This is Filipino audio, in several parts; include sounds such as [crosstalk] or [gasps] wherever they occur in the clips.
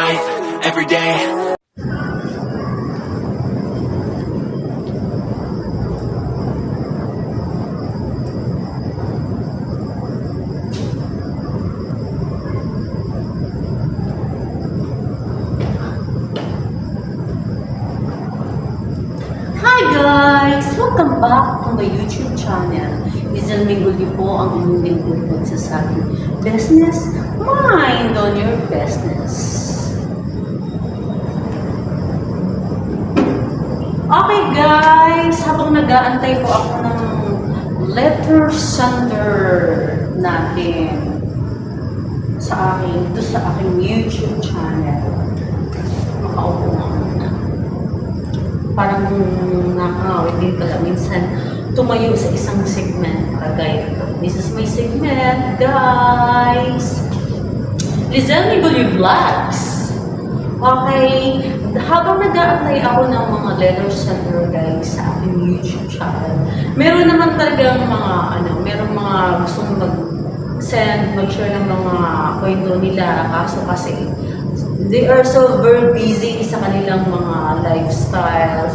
life, every day. Welcome back to my YouTube channel. Business, mind on your business. Okay guys, habang nag-aantay po ako ng letter center natin sa akin, ito sa aking YouTube channel. Makaupo nga muna parang nakakawit din pala minsan tumayo sa isang segment kagaya ito. This is my segment, guys! Lizelle Migoli Vlogs! Okay, habang nag-a-apply ako ng mga letter center guys sa aking YouTube channel, meron naman talagang mga, ano, meron mga gustong mag-send, mag-share ng mga kwento nila, kaso kasi they are so very busy sa kanilang mga lifestyles.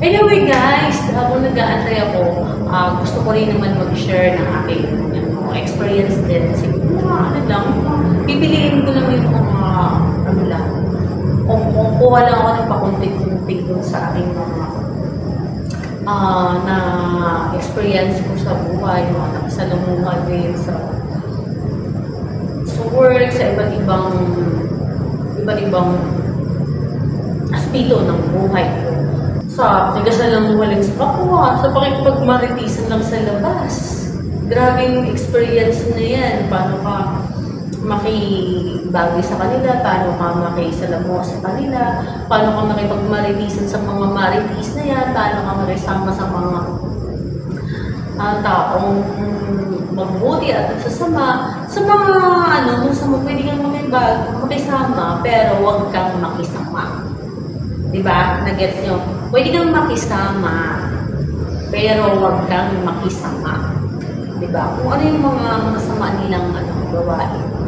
Anyway guys, habang nag-aantay ako, ah, gusto ko rin naman mag-share ng aking ano, experience din. Siguro mga ano lang, pipiliin ko lang yung mga ano lang, kung, kung kuha lang ako ng pakuntik-kuntik dun sa aking mga ah, na experience ko sa buhay, mga nakasalamuhan din sa sa work, sa iba't ibang iba't ibang aspeto ng buhay ko. Sa humaling sa kapwa, sa pakikipagmaritisan lang sa labas. Grabing experience na yan. Paano ka makibagay sa kanila, paano ka makisalamu sa kanila, paano ka makipagmaritisan sa mga maritis na yan, paano ka makisama sa mga ah, taong mm, mabuti at nagsasama sa mga ano, kung sa mga pwede kang makisama, pero huwag kang makisama. Di ba? Nagets nyo? Pwede kang makisama, pero huwag kang makisama. Di ba? Kung ano yung mga masama nilang ano, gawain,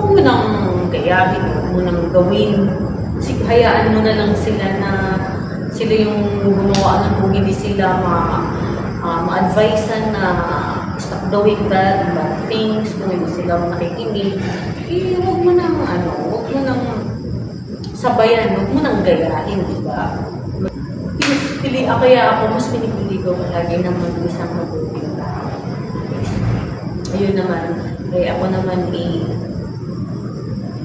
huwag mo nang gayahin, huwag mo nang gawin. Sig hayaan mo na lang sila na sila yung gumawa ng kung hindi sila ma uh, ma-advisean na stop doing that, bad things, kung hindi sila nakikinig, eh, huwag mo nang, ano, huwag mo nang sabayan, huwag mo nang gayahin, di ba? Pili, ah, kaya ako, mas pinipili ko palagi na mag-isang mabuting tao. Ayun naman, kaya ako naman eh,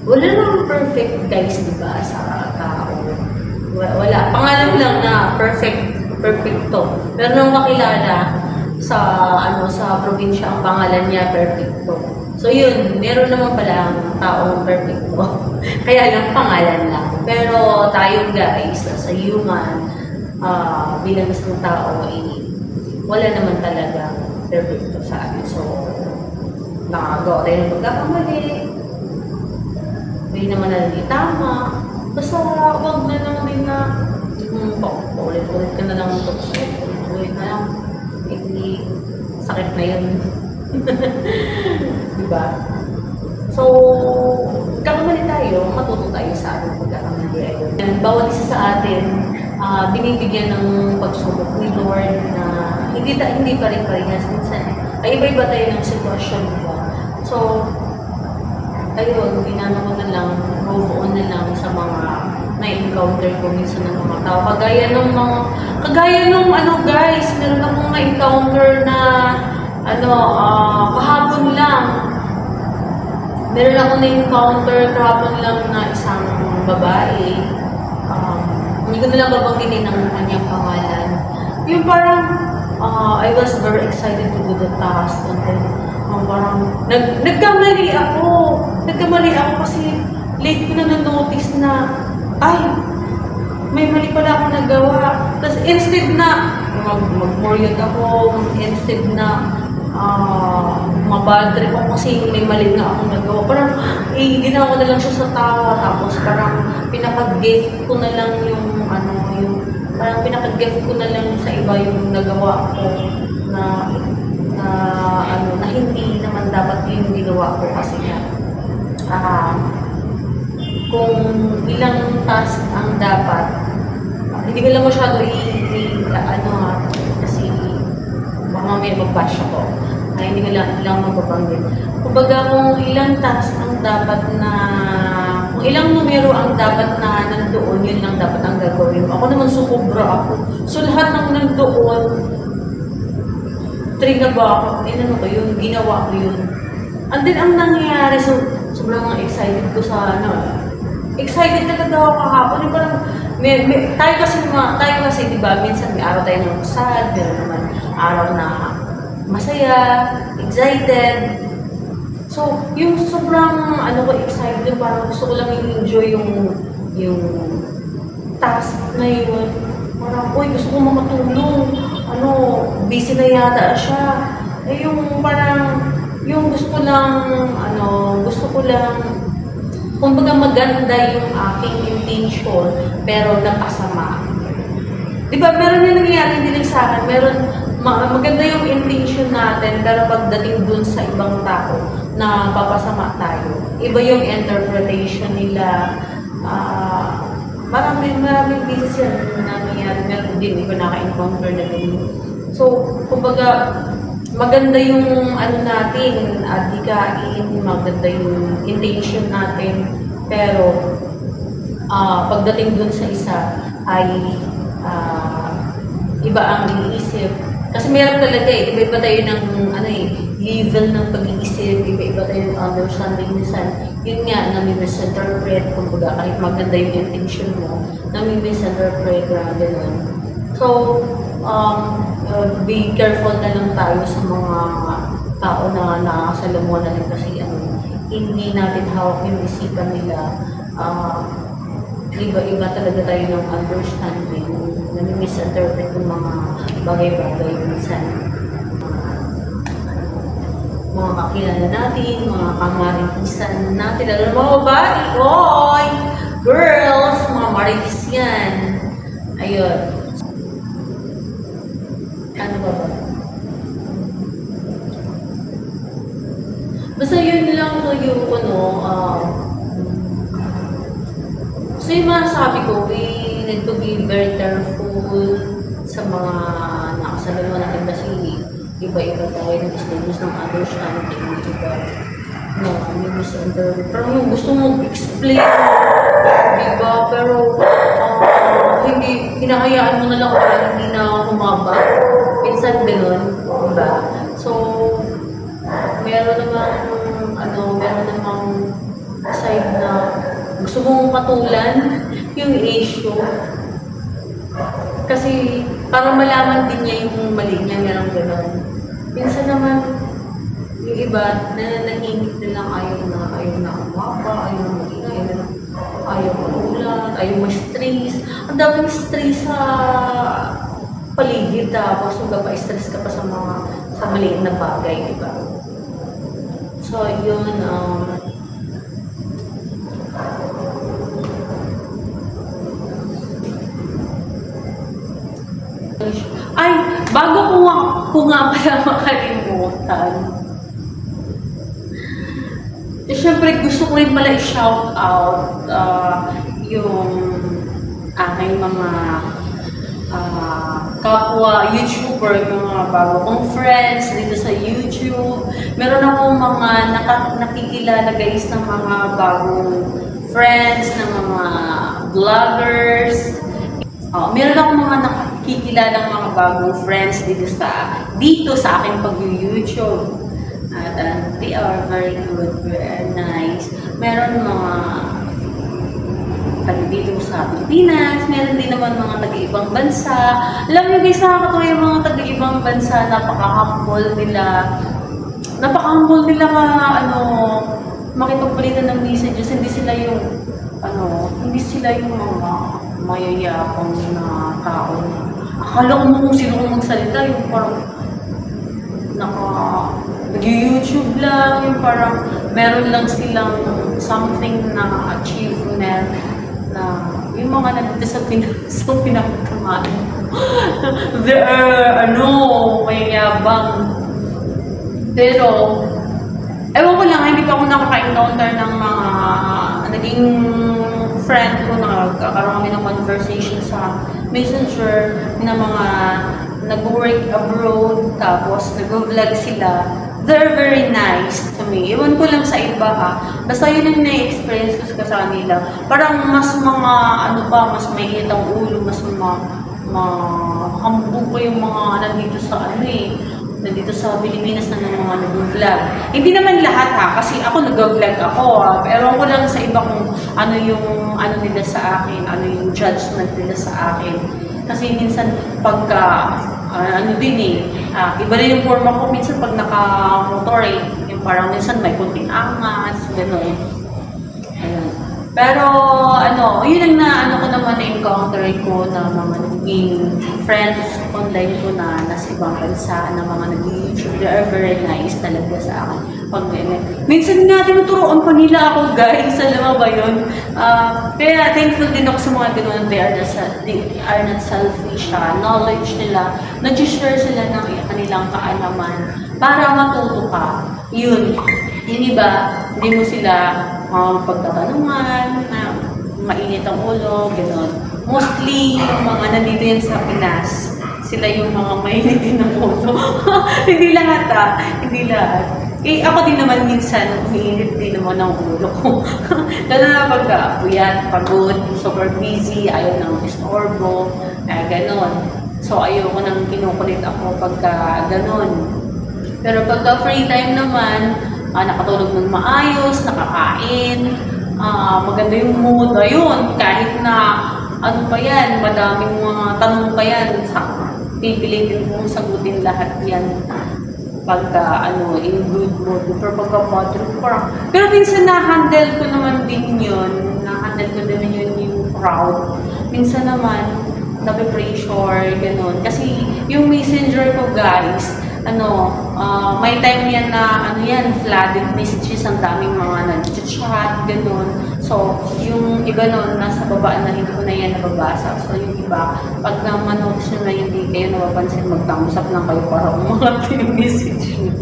wala namang perfect guys, di ba, sa tao. Wa- Wala. Pangalan lang na perfect, perfecto. Pero nung makilala sa ano sa probinsya ang pangalan niya perfecto. So yun, meron naman pala ang taong perfecto. [laughs] Kaya lang pangalan lang. Pero tayo guys, as a human, ah, bilang isang tao, eh, wala naman talaga perfecto sa akin. So, nakagawa tayo ng pagkakamali, hindi naman na tama. Basta wag na lang din na um, paulit-ulit ka na lang tapos ulit na lang. Eh, di, sakit na yun. [laughs] diba? So, kakamali tayo, matuto tayo sa ating pagkakamali. Bawat isa sa atin, ah, binibigyan ng pagsubok ni Lord na hindi ta hindi pa rin parehas. Minsan, ay iba-iba tayo ng sitwasyon, diba? So, ayun, ginano ko na lang, move on na lang sa mga na-encounter ko minsan ng mga tao. Kagaya nung mga, kagaya nung ano guys, meron akong na-encounter na, ano, ah, kahapon lang. Meron akong na-encounter kahapon lang na isang babae. Um, hindi ko na lang babanggitin ang kanyang pangalan. Yung parang, ah, I was very excited to do the task. And then, um, parang, nag, nagkamali ako. Nagkamali ako kasi late ko na na-notice na, ay, may mali pala ako nagawa. Tapos instead na, mag, mag-moryot ako, instead na, ah, mabad trip kasi may mali nga akong nagawa. Parang, eh, ginawa na lang siya sa tawa. Tapos parang, pinaka-gift ko na lang yung, ano, yung, parang pinaka-gift ko na lang sa iba yung nagawa ko na, na, ano, na hindi naman dapat yung ginawa ko kasi nga, ah, kung ilang task ang dapat. Ah, hindi ko lang masyado i, i- ano ha, kasi baka mamaya mag-bash ako. Ay, hindi ko lang, lang mababanggit. Kumbaga, kung ilang task ang dapat na, kung ilang numero ang dapat na nandoon, yun lang dapat ang gagawin. Ako naman sumubra ako. So, lahat ng nandoon, trigger ba ako? Inano ko yun, ginawa ko yun. And then, ang nangyayari, so, sobrang excited ko sa, ano, excited talaga ako kahapon. Yung parang, may, may, tayo kasi, mga, tayo kasi, di ba, minsan may araw tayo ng sad, meron naman araw na masaya, excited. So, yung sobrang, ano ko, excited, parang gusto ko lang i-enjoy yung, yung task na yun. Parang, uy, gusto ko makatulong. Ano, busy na yata siya. Eh, yung parang, yung gusto lang, ano, gusto ko lang, kumbaga maganda yung aking intention, pero napasama. Di ba, meron yung nangyayari din sa akin, meron, ma- maganda yung intention natin, pero pagdating dun sa ibang tao, na papasama tayo. Iba yung interpretation nila, ah, marami, maraming cases yan na nangyayari, meron din, iba naka-encounter na ganyan. So, kumbaga, maganda yung ano natin, adhikain, maganda yung intention natin, pero ah pagdating dun sa isa ay ah, iba ang iniisip. Kasi meron talaga eh, iba-iba tayo ng ano eh, level ng pag-iisip, iba-iba tayo ng understanding minsan. Yun nga, nami-misinterpret, kumbaga kahit maganda yung intention mo, nami-misinterpret na gano'n. So, um, uh, be careful na lang tayo sa mga tao na nakasalamuhan natin kasi ano, hindi natin hawak yung isipan nila. Ah, iba-iba talaga tayo ng understanding, nami-misinterpret yung mga bagay-bagay minsan. Mga kakilala natin, mga kamarikisan natin, alam mo ba, oy, girls, mga maritis yan. Ayun. Ano ba ba? Basta yun lang ko yung ano, um, So yung mga sabi ko, we need to be very careful sa mga nakasalamuhan natin kasi iba-iba tayo ng stages ng understanding, iba no, may misunderstanding. Pero yung gusto mong explain, di ba? Pero ah, hindi, hinahayaan mo na lang para hindi na humaba. Minsan ganun, di ba? So, meron namang, ano, meron namang side na gusto mong patulan [laughs] yung issue. Kasi para malaman din niya yung mali niya, meron gano'n. Minsan naman, yung iba, nananahimik na lang ayaw na, ayaw na umapa, ayaw na maging, ayaw na, ayaw magulat, ayaw ma-stress. Ang daming stress sa paligid tapos kung pa stress ka pa sa mga sa maliit na bagay, di ba? So, yun, um, Ay, bago ko nga, ko nga pala makalimutan. Eh, Siyempre, gusto ko rin pala i-shout out ah, yung aking mga ah, kapwa YouTuber, yung mga bago kong friends dito sa YouTube. Meron akong mga naka- nakikilala guys ng mga bagong friends, ng mga vloggers, Oh, meron akong mga nakikilalang mga bagong friends dito sa dito sa aking pag-YouTube. At uh, they are very good, very nice. Meron mga taga dito sa Pilipinas, meron din naman mga taga-ibang bansa. Alam niyo guys, nakakatuwa yung mga taga-ibang bansa, napaka-humble nila. Napaka-humble nila ka, ano, makipagpalitan ng messages, hindi sila yung, ano, hindi sila yung mga mayayapang na tao na akala mo kung sino kung magsalita, yung parang naka nag-YouTube lang, yung parang meron lang silang something na achievement na yung mga nandito sa Pinas, [laughs] sa pinakatamaan. [gasps] They are, ano, mayayabang. Pero, ewan ko lang, hindi pa ako nakaka-encounter ng mga naging friend ko, nagkakaroon kami ng conversation sa messenger na mga nag-work abroad, tapos nag-vlog sila. They're very nice to me. Iwan ko lang sa iba ha. Basta yun ang na-experience ko sa kanila. Parang mas mga, ano pa, mas may ang ulo, mas ma, mahambog pa yung mga nandito sa ano eh nandito sa Pilipinas na ng mga nag-vlog. Hindi naman lahat ha, kasi ako nag-vlog ako ha, pero ako lang sa iba kung ano yung ano nila sa akin, ano yung judgment nila sa akin. Kasi minsan pagka ah, ano din eh, ah, iba rin yung forma ko minsan pag naka-motor eh, yung parang minsan may kunting angas, gano'n. Pero ano, yun ang na ano ko naman na-encounter ko na mga naging friends online ko na nasa ibang bansa na mga nag-YouTube. They are very nice talaga sa akin. Pag Minsan nga, tinuturoan pa nila ako guys. [laughs] Alam mo ba yun? Ah, kaya thankful din ako sa mga ganun. They are, se- they are not selfish. ah. knowledge nila. Nag-share sila ng kanilang kaalaman para matuto ka. Yun. Yung iba, hindi mo sila um, pagtatanungan, na mainit ang ulo, gano'n. Mostly, yung mga nandito yan sa Pinas, sila yung mga mainit din ang ulo. [laughs] hindi lahat ah, hindi lahat. Eh, ako din naman minsan, umiinit din naman ang ulo ko. [laughs] Lalo na pagka puyat, pagod, super busy, ayaw nang istorbo, eh, gano'n. So, ayoko nang kinukulit ako pagka gano'n. Pero pagka free time naman, ah, nakatulog ng maayos, nakakain, ah, maganda yung mood, ayun, kahit na ano pa yan, madaming mga tanong pa yan, sa, pipilitin kong sagutin lahat yan pagka ano, in good mood. Pero pagka bad trip, parang, pero minsan na-handle ko naman din yun, na-handle ko din yun yung crowd. Minsan naman, nape-pressure, ganun. Kasi yung messenger ko, guys, ano, ah, may time yan na, ano yan, flooded messages, ang daming mga nag-chat, ganun. So, yung iba nun, nasa baba na hindi ko na yan nababasa. So, yung iba, pag na-manotice nyo na hindi kayo napapansin, mag-thumbs up lang kayo para umangat yung [laughs] message nyo.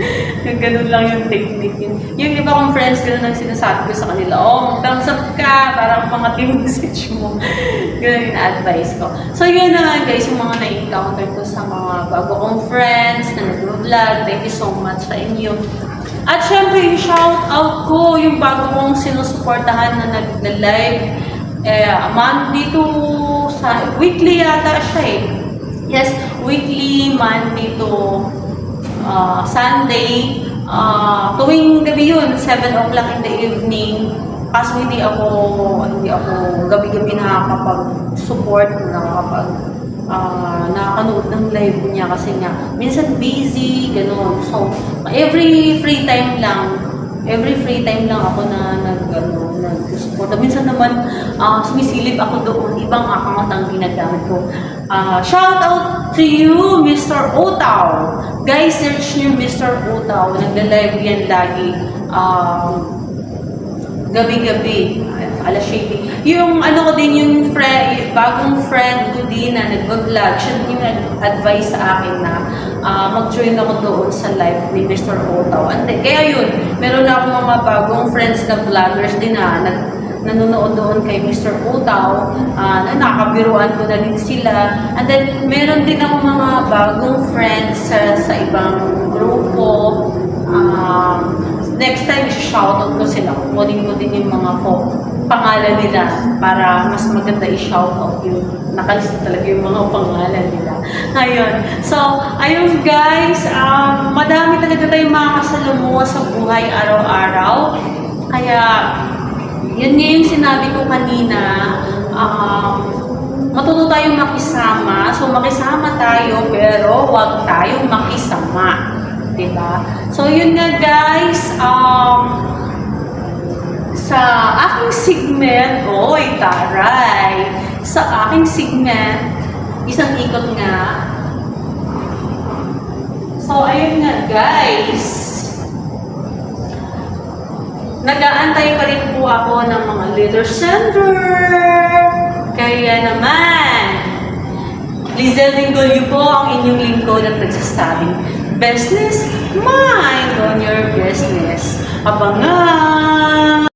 ganun lang yung technique yun. Yung iba kong friends, ganun ang sinasabi ko sa kanila, oh, mag-thumbs up ka, para umangat yung [laughs] message mo. ganun yung advice ko. So, yun naman guys, yung mga na-encounter ko sa mga bago kong friends na nag-vlog. Thank you so much sa inyo. At syempre, shout out ko, yung bago kong sinusuportahan na nag-live, eh, Monday to sa weekly yata siya eh. Yes, weekly, Monday to uh, Sunday. Uh, tuwing gabi yun, 7 o'clock in the evening. Kaso hindi ako, hindi ako gabi-gabi nakakapag-support, nakakapag ah nakakanood ng live niya kasi nga minsan busy, gano'n. So, every free time lang, every free time lang ako na nag ano, nag-support. Minsan naman ah, sumisilip ako doon, ibang account ang ginagamit ko. Ah, shout out to you, Mr. Otaw. Guys, search niyo Mr. Otaw. Nagla-live yan lagi. Um, gabi-gabi, alas 7. Yung ano ko din, yung friend, bagong friend ko din na nag-vlog, siya din yung nag-advise sa akin na ah, mag-join ako doon sa live ni Mr. Otaw. And kaya yun, meron na akong mga bagong friends na vloggers din na nag nanonood doon kay Mr. Otaw, ah, na nakabiruan ko na din sila. And then, meron din ako mga bagong friends sa, sa ibang grupo. Um, next time, shoutout ko sila. Kukunin ko din yung mga po, pangalan nila para mas maganda i-shoutout yung nakalista talaga yung mga pangalan nila. Ayun. So, ayun guys, um, madami talaga tayong mga kasalamuha sa buhay araw-araw. Kaya, yun nga yung sinabi ko kanina, um, matuto tayong makisama. So, makisama tayo, pero huwag tayong makisama. Diba? So, yun nga guys, um, sa aking segment, oy, taray, sa aking segment, isang ikot nga. So, ayun nga guys, nag-aantay pa rin po ako ng mga leader sender. Kaya naman, Lizelle Lingolio po ang inyong lingkod at nagsasabing, Business, mind on your business. Abangan!